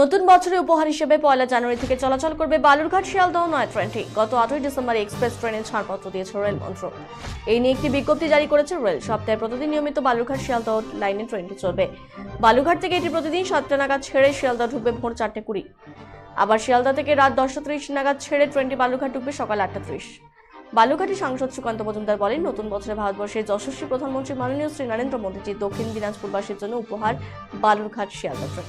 নতুন বছরের উপহার হিসেবে পয়লা জানুয়ারি থেকে চলাচল করবে বালুরঘাট, শিয়ালদহ নয় ট্রেনটি গত আটই ডিসেম্বর এক্সপ্রেস ট্রেনের ছাড়পত্র দিয়েছে রেল মন্ত্রক। এই নিয়ে একটি বিজ্ঞপ্তি জারি করেছে রেল। সপ্তাহে প্রতিদিন নিয়মিত বালুরঘাট, শিয়ালদহ লাইনে ট্রেনটি চলবে। বালুরঘাট থেকে এটি প্রতিদিন সাতটা নাগাদ ছেড়ে শিয়ালদহ ঢুকবে ভোর চারটে কুড়ি। আবার শিয়ালদহ থেকে রাত দশটা ত্রিশ নাগাদ ছেড়ে ট্রেনটি বালুরঘাট ঢুকবে সকাল আটটা ত্রিশ। বালুঘাটি সাংসদ সুকান্ত মজুমদার বলেন, নতুন বছরে ভারতবর্ষের যশস্বী প্রধানমন্ত্রী মাননীয় শ্রী নরেন্দ্র মোদীজির দক্ষিণ দিনাজপুরবাসীর জন্য উপহার বালুরঘাট, শিয়ালদহ ট্রেন।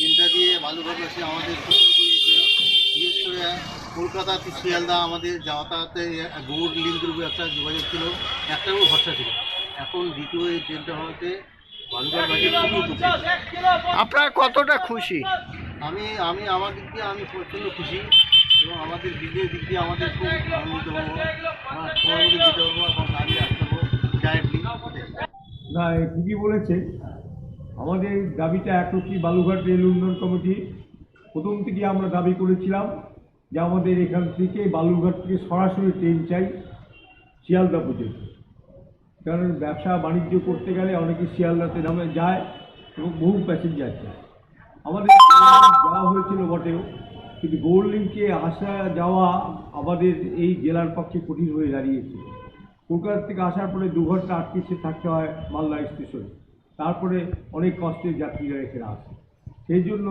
ট্রেনটা দিয়ে বালুঘাটবাসী আমাদের খুব উপকৃত বিশেষ করে কলকাতা টু শিয়ালদা আমাদের যাতায়াতে লিঙ্কের উপর একটা যোগাযোগ ছিল উপর ভরসা ছিল। এখন দ্বিতীয় এই ট্রেনটা হওয়াতে আপনারা কতটা খুশি? আমি আমি আমার দিক দিয়ে আমি প্রচণ্ড খুশি এবং আমাদের বিজয়ের দিক দিয়ে আমাদের খুব আনন্দিত হব মতো যেতে পারব এবং গাড়ি আসতে পারব ডাইরেক্টলি না ঠিকই বলেছে। আমাদের দাবিটা একরক্ষী বালুঘাট রেল উন্নয়ন কমিটি। প্রথম থেকে আমরা দাবি করেছিলাম যে আমাদের এখান থেকে বালুঘাট থেকে সরাসরি ট্রেন চাই শিয়ালদা পর্যন্ত। কারণ ব্যবসা বাণিজ্য করতে গেলে অনেকে শিয়ালদাতে নামে যায় এবং বহু প্যাসেঞ্জার যায় আমাদের যাওয়া হয়েছিল বটেও, কিন্তু গোল্ড লিঙ্কে আসা যাওয়া আমাদের এই জেলার পক্ষে কঠিন হয়ে দাঁড়িয়েছে। কলকাতা থেকে আসার পরে দু ঘণ্টা আটকে থাকতে হয় মালদা স্টেশনে তারপরে অনেক কষ্টের যাত্রীরা এখানে আসে। সেই জন্য